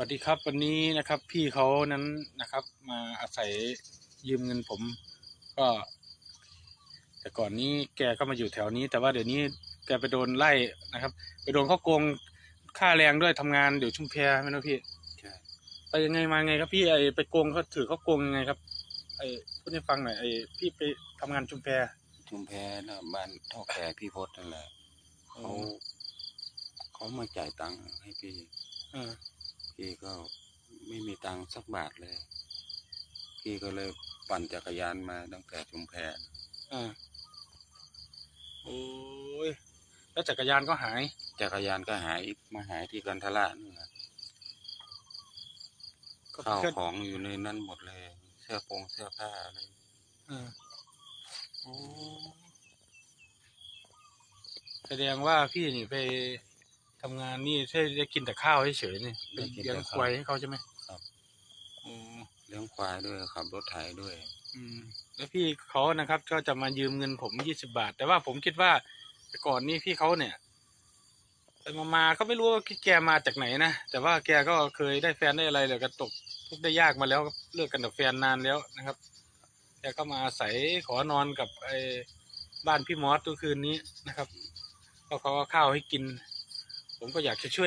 วัสดีครับวันนี้นะครับพี่เขานั้นนะครับ มาอาศัยยืมเงินผม ก็ แต่ก่อนนี้แกก็มาอยู่แถวนี้ แต่ว่าเดี๋ยวนี้แกไปโดนไล่นะครับ ไปโดนเขาโกงค่าแรงด้วยทำงานเดี๋ยวชุมแพไม่รู้พี่ใช่ไปยังไงมาไงครับพี่ไอไปโกงเขาถือเขาโกงยังไงครับ ไอพูดให้ฟังหน่อยไอพี่ไปทำงานชุมแพชุมแพนะบ้านเท่าแก่พี่พศนั่นแหละเขาเขามาจ่ายตังค์ให้พี่เออ พี่ก็ไม่มีตังค์สักบาทเลย พี่ก็เลยปั่นจักรยานมาตั้งแต่ชุมแพเออโอ้ยแล้วจักรยานก็หาย จักรยานก็หายมาหายที่กันทละนี่แหละก็ข้าวแค่ของอยู่ในนั้นหมดเลย เสื้อโปรงเสื้อผ้าอะไรเออโอ้แสดงว่าพี่นี่ไป ทำงานนี่ใช่ได้กินแต่ข้าวเฉยๆนี่เป็นเลี้ยงควายให้เขาใช่ไหมครับโอ้เลี้ยงควายด้วยขับรถไถด้วย อืมแล้วพี่เขานะครับก็จะมายืมเงินผมยี่สิบาท แต่ว่าผมคิดว่าแต่ก่อนนี่พี่เขาเนี่ยไปมามาก็ไม่รู้ว่าแกมาจากไหนนะแต่ว่าแกก็เคยได้แฟนได้อะไรเลยก็ตกทุกข์ได้ยากมาแล้วเลิกกันกับแฟนนานแล้วนะครับแกก็มาอาศัยขอนอนกับไอ้บ้านพี่มอสตัวคืนนี้นะครับก็เขาก็ข้าวให้กิน ผมก็อยากจะช่วย